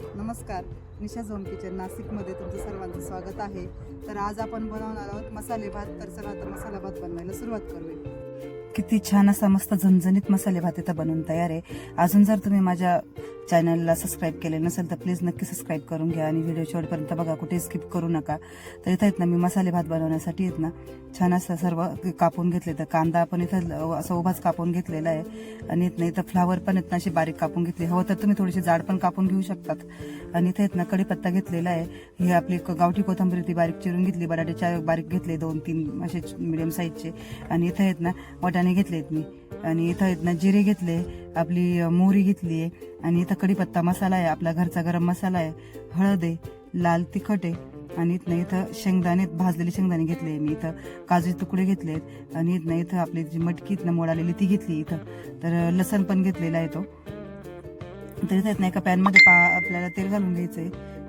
नमस्कार निशा zone kitchen नाशिकमध्ये तुमचं सर्वांचं स्वागत आहे. तर आज आपण बनवणार आहोत मसाले भात. तर चला आता मसाला भात बनवायला सुरुवात करूया. किती छान असा मस्त झणझणीत मसाले भात इथं बनवून तयार आहे. अजून जर तुम्ही माझ्या चॅनलला सबस्क्राईब केले नसेल तर प्लीज नक्की सबस्क्राईब करून घ्या आणि व्हिडिओ शेवटपर्यंत बघा. कुठे स्किप करू नका. तर इथं आहेत ना मी मसाले भात बनवण्यासाठी आहेत ना छान असं सर्व कापून घेतले तर कांदा पण इथं असं उभाच कापून घेतलेला आहे. आणि इथं इथं फ्लावर पण येत ना अशी बारीक कापून घेतली. हवं तर तुम्ही थोडीशी जाड पण कापून घेऊ शकतात. आणि इथे येत ना कढीपत्ता घेतलेला आहे. ही आपली गावठी कोथंबीर ती बारीक चिरून घेतली. बटाट्याच्या बारीक घेतले दोन तीन असे मिडियम साईजचे आणि इथं आहेत ना वाटाणे घेतलेत मी. आणि इथं आहेत ना जिरे घेतले आपली मोहरी घेतली आहे. आणि इथं कढीपत्ता मसाला आहे आपला घरचा गरम मसाला आहे हळद आहे लाल तिखट आहे आणि इथनं इथं शेंगदाणे भाजलेले शेंगदाणे घेतले मी. इथं काजूचे तुकडे घेतलेत आणि इथनं इथं आपली जी मटकी इथनं मोड आलेली ती घेतली इथं. तर लसण पण घेतलेला आहे तो. तर इथं आहेत ना एका पॅनमध्ये पा आपल्याला तेल घालून घ्यायचंय.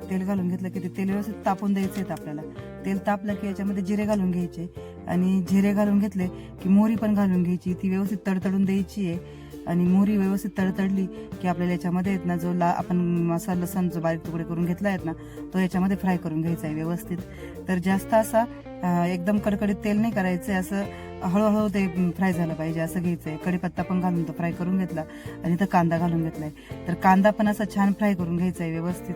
तेल घालून घेतलं की ते तेल व्यवस्थित तापून द्यायचे आहेत आपल्याला. तेल तापलं की याच्यामध्ये जिरे घालून घ्यायचे. आणि जिरे घालून घेतले की मोहरी पण घालून घ्यायची. ती व्यवस्थित तडतडून द्यायची आहे. आणि मोहरी व्यवस्थित तडतडली की आपल्याला याच्यामध्ये आहेत ना जो ला आपण मसाला लसण जो बारीक तुकडे करून घेतला आहेत ना तो याच्यामध्ये फ्राय करून घ्यायचा आहे व्यवस्थित. तर जास्त असा एकदम कडकडीत तेल नाही करायचं असं हळूहळू ते फ्राय झालं पाहिजे असं घ्यायचंय. कढीपत्ता पण घालून तो फ्राय करून घेतला आणि इथं कांदा घालून घेतलाय. तर कांदा पण असा छान फ्राय करून घ्यायचा आहे व्यवस्थित.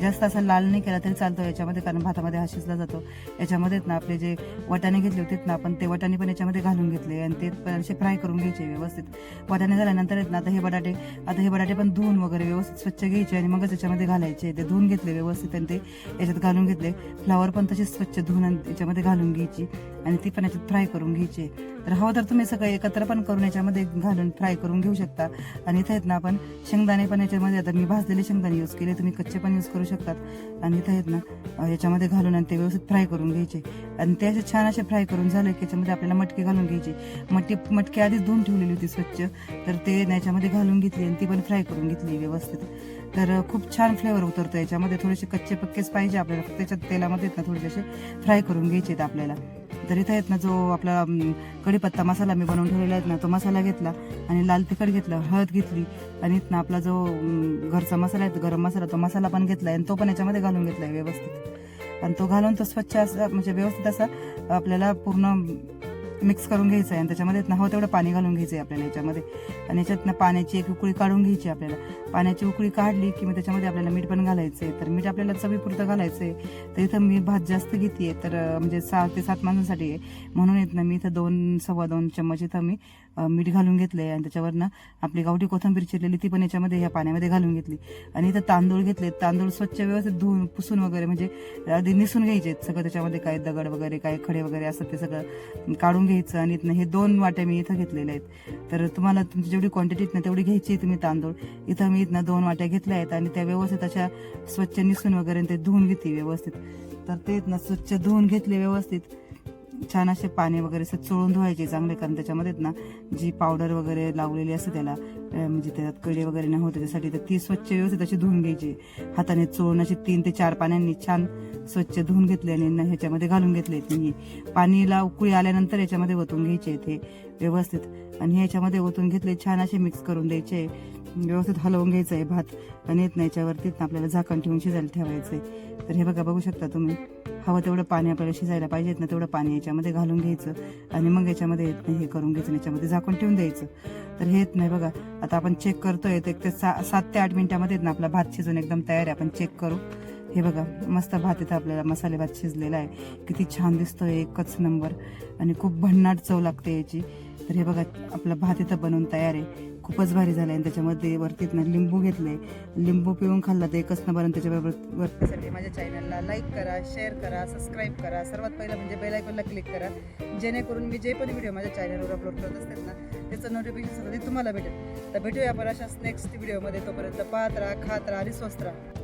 जास्त असा लाल नाही केला तरी चालतो याच्यामध्ये कारण भातामध्ये हा शिजला जातो. याच्यामध्येच ना आपले जे वाटाणे घेतले होते ना आपण ते वाटाणे पण याच्यामध्ये घालून घेतले आणि ते पण असे फ्राय करून घ्यायचे व्यवस्थित. वाटाणे झाल्यानंतर आहेत ना आता हे बटाटे आता हे बटाटे पण धुवून वगैरे व्यवस्थित स्वच्छ घ्यायचे आणि मगच याच्यामध्ये घालायचे. ते धुवून घेतले व्यवस्थित आणि ते याच्यात घालून घेतले. फ्लावर पण तसेच स्वच्छ धुवून आणि याच्यामध्ये घालून घ्यायची आणि ती पण याच्यात फ्राय करून घ्यायची. तर हवं तर तुम्ही सगळं एकत्र पण करून याच्यामध्ये घालून फ्राय करून घेऊ शकता. आणि इथं आहेत ना आपण शेंगदाणे पण याच्यामध्ये आता मी भाजलेले शेंगदाणे यूज केले तुम्ही कच्चे पण यूज करू शकतात. आणि इथं आहेत ना याच्यामध्ये घालून आणि ते व्यवस्थित फ्राय करून घ्यायचे. आणि ते असे छान असे फ्राय करून झाले की याच्यामध्ये आपल्याला मटके घालून घ्यायची. मटकी मटकी आधीच धुवून ठेवलेली होती स्वच्छ. तर ते याच्यामध्ये घालून घेतली आणि ती पण फ्राय करून घेतली व्यवस्थित. तर खूप छान फ्लेवर उतरतो याच्यामध्ये थोडेसे कच्चे पक्केच पाहिजे आपल्याला. फक्त त्याच्यात तेलामध्ये ना थोडेसे असे फ्राय करून घ्यायचे आहेत आपल्याला. तर इथं आहेत ना जो आपला कढीपत्ता मसाला मी बनवून ठेवलेला आहे ना तो मसाला घेतला आणि लाल तिखट घेतलं हळद घेतली आणि इथनं आपला जो घरचा मसाला आहे गरम मसाला तो मसाला पण घेतला आणि तो पण याच्यामध्ये घालून घेतला आहे व्यवस्थित. आणि तो घालून तो स्वच्छ असा म्हणजे व्यवस्थित असा आपल्याला पूर्ण मिक्स करून घ्यायचं आहे आणि त्याच्यामध्ये ना हवं तेवढं पाणी घालून घ्यायचं आहे आपल्याला याच्यामध्ये. आणि याच्यातनं पाण्याची एक उकळी काढून घ्यायची आपल्याला. पाण्याची उकळी काढली की मग त्याच्यामध्ये आपल्याला मीठ पण घालायचं आहे तर मीठ आपल्याला चवीपुरतं घालायचं आहे तर इथं मी भात जास्त घेते तर म्हणजे सहा ते सात माणसांसाठी आहे. म्हणून येत ना मी इथं दोन सव्वा दोन चम्मच इथं मी मीठ घालून घेतलंय. आणि त्याच्यावरनं आपली गावठी कोथिंबीर चिरलेली ती पण याच्यामध्ये ह्या पाण्यामध्ये घालून घेतली. आणि इथं तांदूळ घेतले तांदूळ स्वच्छ व्यवस्थित धुवून पुसून वगैरे म्हणजे आधी निसून घ्यायचे सगळं त्याच्यामध्ये काय दगड वगैरे काय खडे वगैरे असतात ते सगळं काढून घ्यायचं घ्यायचं आणि इथनं हे दोन वाट्या मी इथं घेतलेल्या आहेत. तर तुम्हाला तुमची जेवढी क्वांटिटी ना तेवढी घ्यायची तुम्ही तांदूळ इथं मी इथनं दोन वाट्या घेतल्या आहेत आणि त्या व्यवस्थित अशा स्वच्छ निसून वगैरे ते धुवून घेते व्यवस्थित. तर ते ना स्वच्छ धुवून घेतले व्यवस्थित. छान असे पाणी वगैरे असं चोळून धुवायचे चांगले कारण त्याच्यामध्ये ना जी पावडर वगैरे लावलेली असते त्याला म्हणजे त्याच्यात कडे वगैरे न होते त्यासाठी तर ती स्वच्छ व्यवस्थित अशी धुवून घ्यायची. हाताने चोळून अशी तीन ते चार पाण्याने छान स्वच्छ धुवून घेतले आणि ह्याच्यामध्ये घालून घेतले मी. पाणीला उकळी आल्यानंतर याच्यामध्ये ओतून घ्यायचे ते व्यवस्थित. आणि ह्याच्यामध्ये ओतून घेतले छान असे मिक्स करून द्यायचे. व्यवस्थित हलवून घ्यायचं आहे भात. आणि येत नाही याच्यावरती आपल्याला झाकण ठेवून शिजायला ठेवायचं आहे तर हे बघा बघू शकता तुम्ही. हवं तेवढं पाणी आपल्याला शिजायला पाहिजेत ना तेवढं पाणी याच्यामध्ये घालून घ्यायचं. आणि मग याच्यामध्ये येत नाही हे करून घ्यायचं याच्यामध्ये झाकून ठेवून द्यायचं. तर हे येत नाही बघा. आता आपण चेक करतोय तर एक ते सा सात ते आठ मिनिटामध्ये ना आपला भात शिजून एकदम तयार आहे. आपण चेक करू. हे बघा मस्त भात इथं आपल्याला मसाले भात शिजलेला आहे. किती छान दिसतो एकच नंबर. आणि खूप भन्नाट चव लागते याची. तर हे बघा आपला भात इथं बनवून तयार आहे. खूपच भारी झालं आहे आणि त्याच्यामध्ये वरती ना लिंबू घेतले लिंबू पिऊन खाल्ला तर एकच नंबर. आणि त्याच्याबरोबर वरतीसाठी माझ्या चॅनलला लाईक करा शेअर करा सबस्क्राईब करा. सर्वात पहिलं म्हणजे बेलायकॉनला क्लिक करा. जेणेकरून मी जे पण व्हिडिओ माझ्या चॅनलवर अपलोड करत असतात ना त्याचं नोटिफिकेशन तुम्हाला भेटेल. तर भेटूया आपण अशाच नेक्स्ट व्हिडिओमध्ये तोपर्यंत पाहत राहा खात राहा आणि स्वस्त राहा.